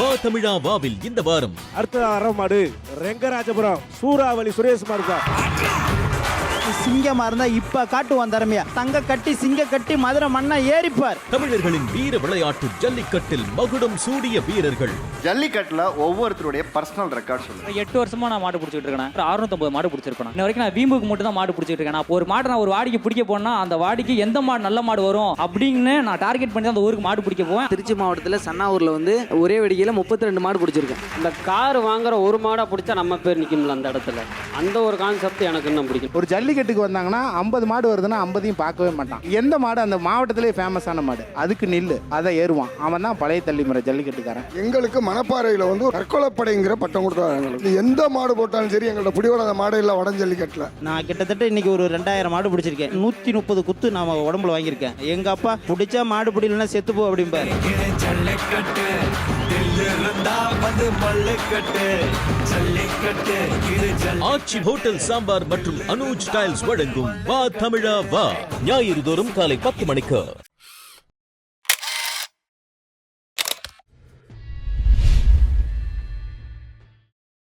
வா தமிழா வாவில் இந்த வாரம் அடுத்த அறமாடு ரெங்கராஜபுரம் சூறாவளி சுரேஷ்குமார் தான் சிங்கமா இருந்தா இப்ப காட்டுவான் திறமையா. தங்க கட்டி சிங்க கட்டி மதுரை மண்ணா ஏறிப்பார். தமிழர்களின் வீர விளையாட்டு ஜல்லிக்கட்டில் மகுடம் சூடிய வீரர்கள். ஜல்லிக்கட்டுல ஒவ்வொருத்தருடைய பர்சனல் ரெக்கார்ட் சொல்லுங்க. எட்டு வருஷமா நான் மாடு பிடிச்சிட்டு இருக்கேன். ஒரு 650 மாடு பிடிச்சிருக்கேன் இன்ன வரைக்கும் நான் வீம்புக்கு மட்டும் தான் மாடு பிடிச்சிட்டு இருக்கேன். நான் ஒரு மாடு நான் ஒரு வாடிக்கு பிடிக்க போனா அந்த வாடிக்கு எந்த மாடு நல்ல மாடு வரும் அப்படின்னு நான் டார்கெட் பண்ணி தான் அந்த ஊருக்கு மாடு பிடிக்க போவேன். திருச்சி மாவட்டத்தில் சன்னாவூரில் வந்து ஒரே வெடிக்கையில் முப்பத்தி ரெண்டு மாடு பிடிச்சிருக்கேன். இந்த கார் வாங்குற ஒரு மாடா பிடிச்சா நம்ம பேர் நிக்கும்ல அந்த இடத்துல. அந்த ஒரு கான்செப்ட் எனக்கு இன்னும் பிடிக்கும் ஒரு ஜல்லிக்கட்டுக்கு வந்தாங்கன்னா ஐம்பது மாடு வருதுன்னா ஐம்பதையும் பார்க்கவே மாட்டான். எந்த மாடு? அந்த மாவட்டத்திலே ஃபேமஸான மாடு. அதுக்கு நில்லு. அதை ஏறுவான். அவன் தான் பழைய தள்ளிமுறை ஜல்லிக்கட்டுக்காரன். எங்களுக்கு மணப்பாறையில் வந்து தற்கொலைப்படைங்கிற பட்டம் கொடுத்தாங்க எந்த மாடு போட்டாலும் சரி எங்கள்ட்ட பிடிவாத மாடு இல்லை வடஞ்சல்லிக்கட்டில் நான் கிட்டத்தட்ட இன்னைக்கு ஒரு ரெண்டாயிரம் மாடு பிடிச்சிருக்கேன். நூத்தி முப்பது குத்து நாம உடம்புல வாங்கியிருக்கேன். எங்க அப்பா பிடிச்சா மாடு இருந்தா பிடிலன்னா மல்லுக்கட்டு ஜல்லிக்கட்டு இது ஆச்சி ஹோட்டல் சாம்பார் மற்றும் அனுஜ் டைல்ஸ் வழங்கும் வா தமிழா வா. ஞாயிறு தோறும் காலை பத்து மணிக்கு.